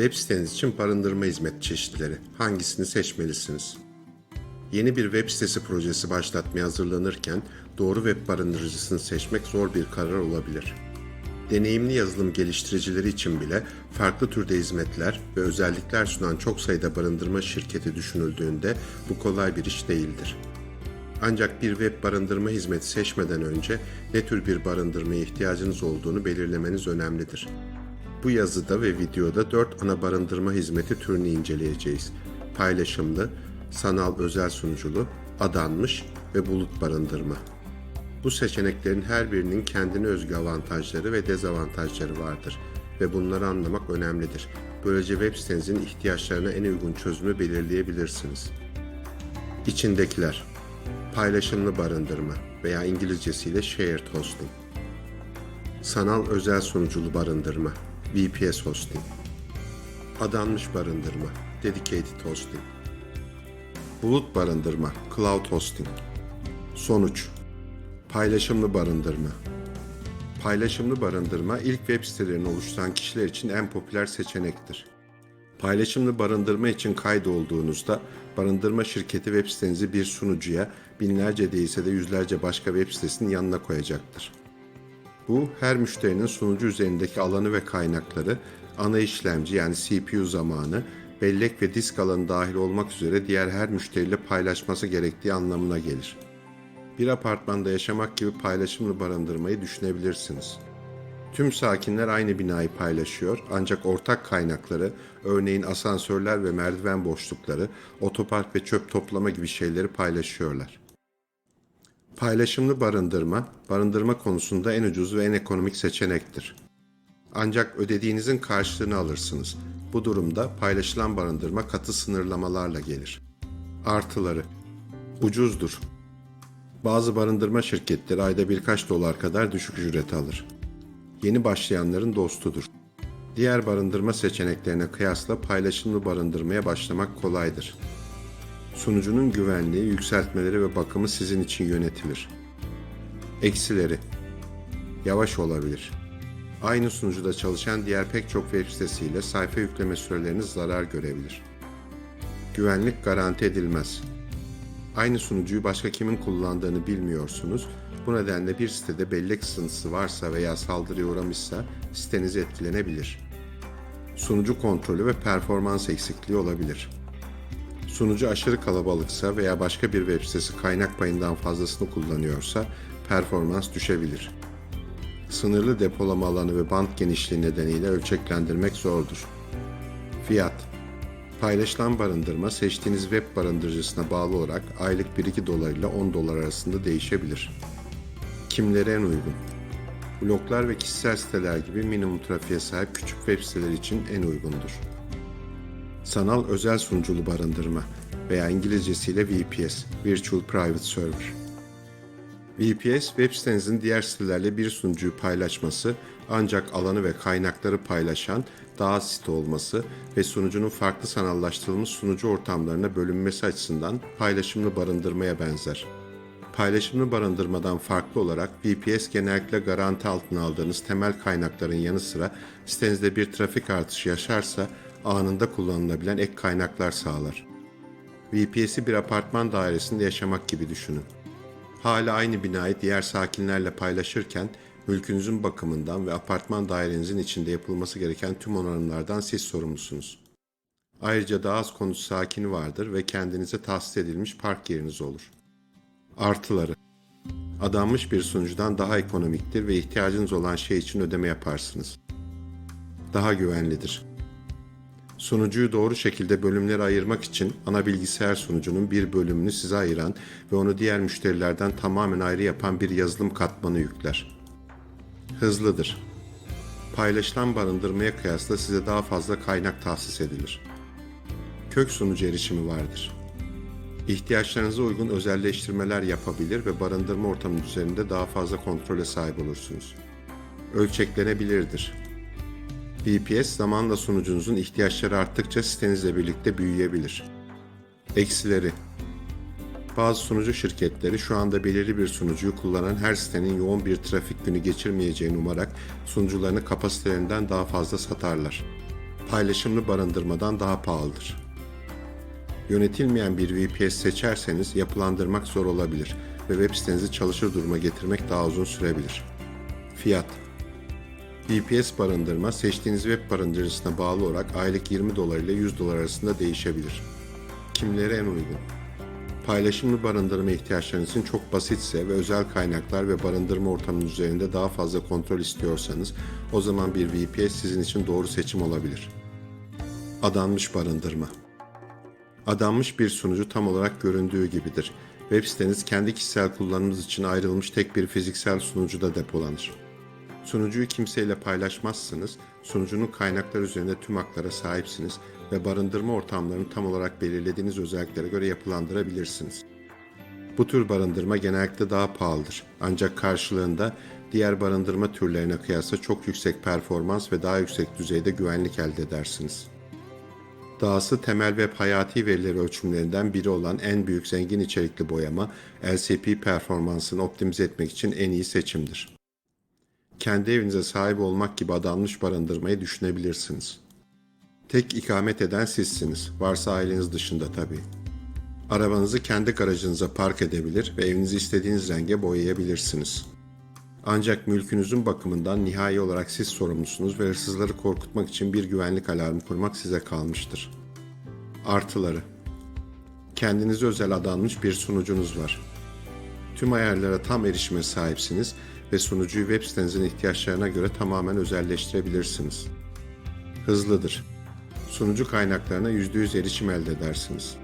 Web siteniz için barındırma hizmet çeşitleri. Hangisini seçmelisiniz? Yeni bir web sitesi projesi başlatmaya hazırlanırken doğru web barındırıcısını seçmek zor bir karar olabilir. Deneyimli yazılım geliştiricileri için bile farklı türde hizmetler ve özellikler sunan çok sayıda barındırma şirketi düşünüldüğünde bu kolay bir iş değildir. Ancak bir web barındırma hizmeti seçmeden önce ne tür bir barındırmaya ihtiyacınız olduğunu belirlemeniz önemlidir. Bu yazıda ve videoda 4 ana barındırma hizmeti türünü inceleyeceğiz. Paylaşımlı, sanal özel sunuculu, adanmış ve bulut barındırma. Bu seçeneklerin her birinin kendine özgü avantajları ve dezavantajları vardır ve bunları anlamak önemlidir. Böylece web sitenizin ihtiyaçlarına en uygun çözümü belirleyebilirsiniz. İçindekiler Paylaşımlı barındırma veya İngilizcesiyle shared hosting. Sanal özel sunuculu barındırma VPS hosting. Adanmış barındırma dedicated hosting. Bulut barındırma cloud hosting. Sonuç Paylaşımlı barındırma Paylaşımlı barındırma ilk web sitelerini oluşturan kişiler için en popüler seçenektir. Paylaşımlı barındırma için kaydolduğunuzda barındırma şirketi web sitenizi bir sunucuya binlerce değilse de yüzlerce başka web sitesinin yanına koyacaktır. Bu her müşterinin sunucu üzerindeki alanı ve kaynakları, ana işlemci yani CPU zamanı, bellek ve disk alanı dahil olmak üzere diğer her müşteriyle paylaşması gerektiği anlamına gelir. Bir apartmanda yaşamak gibi paylaşımlı barındırmayı düşünebilirsiniz. Tüm sakinler aynı binayı paylaşıyor ancak ortak kaynakları, örneğin asansörler ve merdiven boşlukları, otopark ve çöp toplama gibi şeyleri paylaşıyorlar. Paylaşımlı barındırma, barındırma konusunda en ucuz ve en ekonomik seçenektir. Ancak ödediğinizin karşılığını alırsınız. Bu durumda paylaşılan barındırma katı sınırlamalarla gelir. Artıları Ucuzdur. Bazı barındırma şirketleri ayda birkaç dolar kadar düşük ücret alır yeni başlayanların dostudur. Diğer barındırma seçeneklerine kıyasla paylaşımlı barındırmaya başlamak kolaydır. Sunucunun güvenliği, yükseltmeleri ve bakımı sizin için yönetilir. Eksileri Yavaş olabilir. Aynı sunucuda çalışan diğer pek çok web sitesiyle sayfa yükleme süreleriniz zarar görebilir. Güvenlik garanti edilmez. Aynı sunucuyu başka kimin kullandığını bilmiyorsunuz bu nedenle bir sitede bellek sızıntısı varsa veya saldırıya uğramışsa siteniz etkilenebilir. Sunucu kontrolü ve performans eksikliği olabilir. Sunucu aşırı kalabalıksa veya başka bir web sitesi kaynak payından fazlasını kullanıyorsa performans düşebilir. Sınırlı depolama alanı ve band genişliği nedeniyle ölçeklendirmek zordur. Fiyat Paylaşılan barındırma seçtiğiniz web barındırıcısına bağlı olarak aylık 1-2 dolar ile 10 dolar arasında değişebilir. Kimlere en uygun? Bloglar ve kişisel siteler gibi minimum trafiğe sahip küçük web siteler için en uygundur. Sanal özel sunuculu barındırma veya İngilizcesiyle VPS, Virtual Private Server. VPS, web sitenizin diğer sitelerle bir sunucuyu paylaşması ancak alanı ve kaynakları paylaşan daha site olması ve sunucunun farklı sanallaştırılmış sunucu ortamlarına bölünmesi açısından paylaşımlı barındırmaya benzer. Paylaşımlı barındırmadan farklı olarak VPS genellikle garanti altına aldığınız temel kaynakların yanı sıra sitenizde bir trafik artışı yaşarsa anında kullanılabilen ek kaynaklar sağlar. VPS'i bir apartman dairesinde yaşamak gibi düşünün. Hala aynı binayı diğer sakinlerle paylaşırken mülkünüzün bakımından ve apartman dairenizin içinde yapılması gereken tüm onarımlardan siz sorumlusunuz. Ayrıca daha az konut sakini vardır ve kendinize tahsis edilmiş park yeriniz olur. Artıları Adanmış bir sunucudan daha ekonomiktir ve ihtiyacınız olan şey için ödeme yaparsınız. Daha güvenlidir. Sunucuyu doğru şekilde bölümlere ayırmak için ana bilgisayar sunucunun bir bölümünü size ayıran ve onu diğer müşterilerden tamamen ayrı yapan bir yazılım katmanı yükler. Hızlıdır. Paylaşılan barındırmaya kıyasla size daha fazla kaynak tahsis edilir. Kök sunucu erişimi vardır. İhtiyaçlarınıza uygun özelleştirmeler yapabilir ve barındırma ortamı üzerinde daha fazla kontrole sahip olursunuz. Ölçeklenebilirdir. VPS zamanla sunucunuzun ihtiyaçları arttıkça sitenizle birlikte büyüyebilir. Eksileri bazı sunucu şirketleri şu anda belirli bir sunucuyu kullanan her sitenin yoğun bir trafik günü geçirmeyeceğini umarak sunucularını kapasitelerinden daha fazla satarlar. Paylaşımlı barındırmadan daha pahalıdır. Yönetilmeyen bir VPS seçerseniz yapılandırmak zor olabilir ve web sitenizi çalışır duruma getirmek daha uzun sürebilir. Fiyat VPS barındırma seçtiğiniz web barındırıcısına bağlı olarak aylık 20 dolar ile 100 dolar arasında değişebilir. Kimlere en uygun? Paylaşımlı barındırma ihtiyaçlarınız için çok basitse ve özel kaynaklar ve barındırma ortamının üzerinde daha fazla kontrol istiyorsanız o zaman bir VPS sizin için doğru seçim olabilir. Adanmış barındırma Adanmış bir sunucu tam olarak göründüğü gibidir. Web siteniz kendi kişisel kullanımınız için ayrılmış tek bir fiziksel sunucuda depolanır. Sunucuyu kimseyle paylaşmazsınız, sunucunun kaynakları üzerinde tüm haklara sahipsiniz ve barındırma ortamlarını tam olarak belirlediğiniz özelliklere göre yapılandırabilirsiniz. Bu tür barındırma genellikle daha pahalıdır. Ancak karşılığında diğer barındırma türlerine kıyasla çok yüksek performans ve daha yüksek düzeyde güvenlik elde edersiniz. Dahası temel ve hayati verileri ölçümlerinden biri olan en büyük zengin içerikli boyama, LCP performansını optimize etmek için en iyi seçimdir. Kendi evinize sahip olmak gibi adanmış barındırmayı düşünebilirsiniz. Tek ikamet eden sizsiniz, varsa aileniz dışında tabii. Arabanızı kendi garajınıza park edebilir ve evinizi istediğiniz renge boyayabilirsiniz. Ancak mülkünüzün bakımından nihai olarak siz sorumlusunuz ve hırsızları korkutmak için bir güvenlik alarmı kurmak size kalmıştır. Artıları Kendinize özel adanmış bir sunucunuz var. Tüm ayarlara tam erişime sahipsiniz ve sunucuyu web sitenizin ihtiyaçlarına göre tamamen özelleştirebilirsiniz. Hızlıdır. Sunucu kaynaklarına %100 erişim elde edersiniz.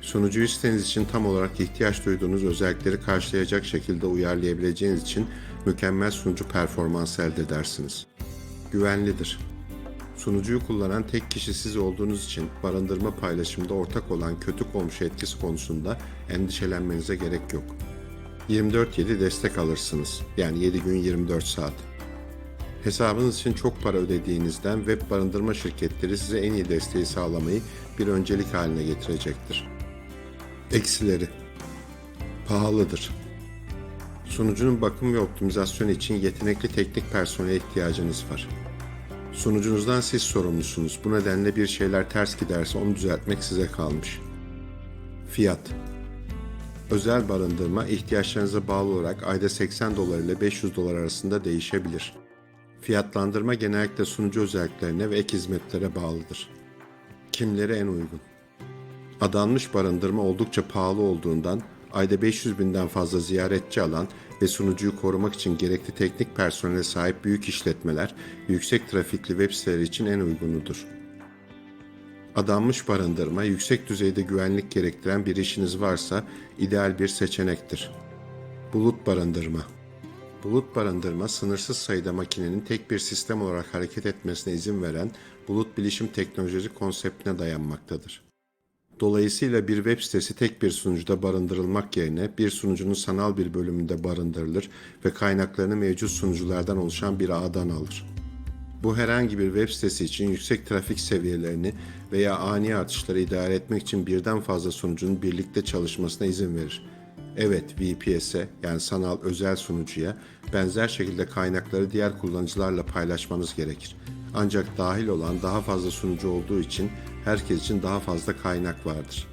Sunucuyu siteniz için tam olarak ihtiyaç duyduğunuz özellikleri karşılayacak şekilde uyarlayabileceğiniz için mükemmel sunucu performansı elde edersiniz. Güvenlidir. Sunucuyu kullanan tek kişi siz olduğunuz için barındırma paylaşımında ortak olan kötü komşu etkisi konusunda endişelenmenize gerek yok. 24/7 destek alırsınız. Yani 7 gün 24 saat. Hesabınız için çok para ödediğinizden web barındırma şirketleri size en iyi desteği sağlamayı bir öncelik haline getirecektir. Eksileri Pahalıdır. Sunucunun bakım ve optimizasyonu için yetenekli teknik personele ihtiyacınız var. Sunucunuzdan siz sorumlusunuz. Bu nedenle bir şeyler ters giderse onu düzeltmek size kalmış. Fiyat Özel barındırma ihtiyaçlarınıza bağlı olarak ayda 80 dolar ile 500 dolar arasında değişebilir. Fiyatlandırma genellikle sunucu özelliklerine ve ek hizmetlere bağlıdır. Kimlere en uygun? Adanmış barındırma oldukça pahalı olduğundan ayda 500 binden fazla ziyaretçi alan ve sunucuyu korumak için gerekli teknik personele sahip büyük işletmeler, yüksek trafikli web siteleri için en uygunudur. Adanmış barındırma, yüksek düzeyde güvenlik gerektiren bir işiniz varsa ideal bir seçenektir. Bulut barındırma Bulut barındırma, sınırsız sayıda makinenin tek bir sistem olarak hareket etmesine izin veren bulut bilişim teknolojisi konseptine dayanmaktadır. Dolayısıyla bir web sitesi tek bir sunucuda barındırılmak yerine bir sunucunun sanal bir bölümünde barındırılır ve kaynaklarını mevcut sunuculardan oluşan bir ağdan alır. Bu herhangi bir web sitesi için yüksek trafik seviyelerini veya ani artışları idare etmek için birden fazla sunucunun birlikte çalışmasına izin verir. Evet, VPS'e yani sanal özel sunucuya benzer şekilde kaynakları diğer kullanıcılarla paylaşmanız gerekir. Ancak dahil olan daha fazla sunucu olduğu için herkes için daha fazla kaynak vardır.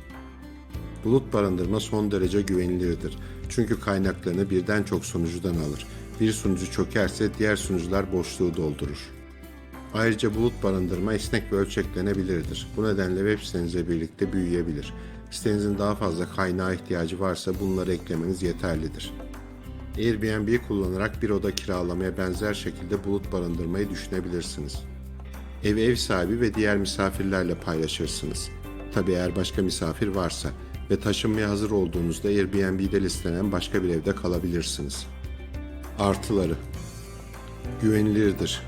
Bulut barındırma son derece güvenilirdir. Çünkü kaynaklarını birden çok sunucudan alır. Bir sunucu çökerse diğer sunucular boşluğu doldurur. Ayrıca bulut barındırma esnek ve ölçeklenebilirdir. Bu nedenle web sitenizle birlikte büyüyebilir. Sitenizin daha fazla kaynağa ihtiyacı varsa bunları eklemeniz yeterlidir. Airbnb kullanarak bir oda kiralamaya benzer şekilde bulut barındırmayı düşünebilirsiniz. Evi ev sahibi ve diğer misafirlerle paylaşırsınız. Tabi eğer başka misafir varsa ve taşınmaya hazır olduğunuzda Airbnb'de listelenen başka bir evde kalabilirsiniz. Artıları Güvenilirdir.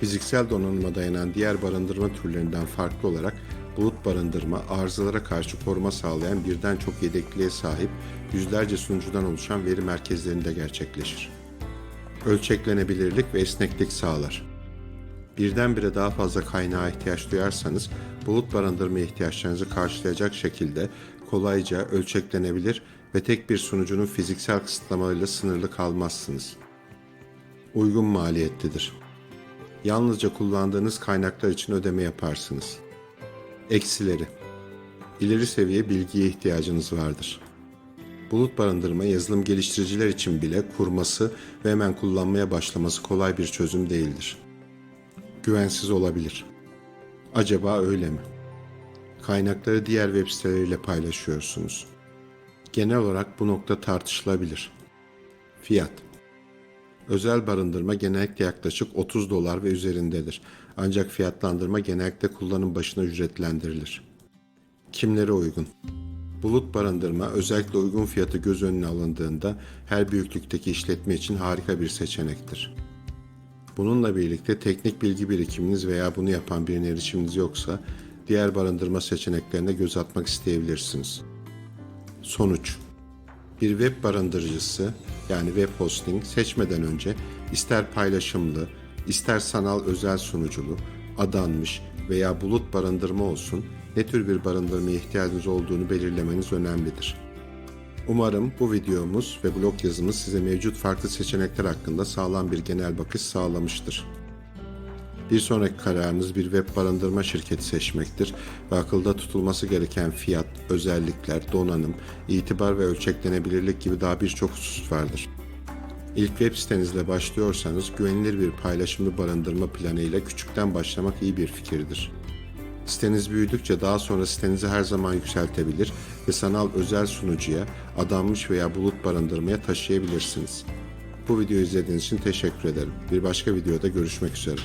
Fiziksel donanıma dayanan diğer barındırma türlerinden farklı olarak bulut barındırma arızalara karşı koruma sağlayan birden çok yedekliğe sahip yüzlerce sunucudan oluşan veri merkezlerinde gerçekleşir. Ölçeklenebilirlik ve esneklik sağlar. Birdenbire daha fazla kaynağa ihtiyaç duyarsanız bulut barındırma ihtiyaçlarınızı karşılayacak şekilde kolayca ölçeklenebilir ve tek bir sunucunun fiziksel kısıtlamalarıyla sınırlı kalmazsınız. Uygun maliyetlidir Yalnızca kullandığınız kaynaklar için ödeme yaparsınız. Eksileri İleri seviye bilgiye ihtiyacınız vardır. Bulut barındırma yazılım geliştiriciler için bile kurması ve hemen kullanmaya başlaması kolay bir çözüm değildir. Güvensiz olabilir. Acaba öyle mi? Kaynakları diğer web siteleriyle paylaşıyorsunuz. Genel olarak bu nokta tartışılabilir. Fiyat Özel barındırma genellikle yaklaşık 30 dolar ve üzerindedir. Ancak fiyatlandırma genellikle kullanım başına ücretlendirilir. Kimlere uygun? Bulut barındırma özellikle uygun fiyatı göz önüne alındığında her büyüklükteki işletme için harika bir seçenektir. Bununla birlikte teknik bilgi birikiminiz veya bunu yapan birine erişiminiz yoksa diğer barındırma seçeneklerine göz atmak isteyebilirsiniz. Sonuç Bir web barındırıcısı yani web hosting seçmeden önce ister paylaşımlı, ister sanal özel sunuculu, adanmış veya bulut barındırma olsun ne tür bir barındırmaya ihtiyacınız olduğunu belirlemeniz önemlidir. Umarım bu videomuz ve blog yazımız size mevcut farklı seçenekler hakkında sağlam bir genel bakış sağlamıştır. Bir sonraki kararınız bir web barındırma şirketi seçmektir ve akılda tutulması gereken fiyat, özellikler, donanım, itibar ve ölçeklenebilirlik gibi daha birçok husus vardır. İlk web sitenizle başlıyorsanız güvenilir bir paylaşımlı barındırma planı ile küçükten başlamak iyi bir fikirdir. Siteniz büyüdükçe daha sonra sitenizi her zaman yükseltebilir ve sanal özel sunucuya, adanmış veya bulut barındırmaya taşıyabilirsiniz. Bu videoyu izlediğiniz için teşekkür ederim. Bir başka videoda görüşmek üzere.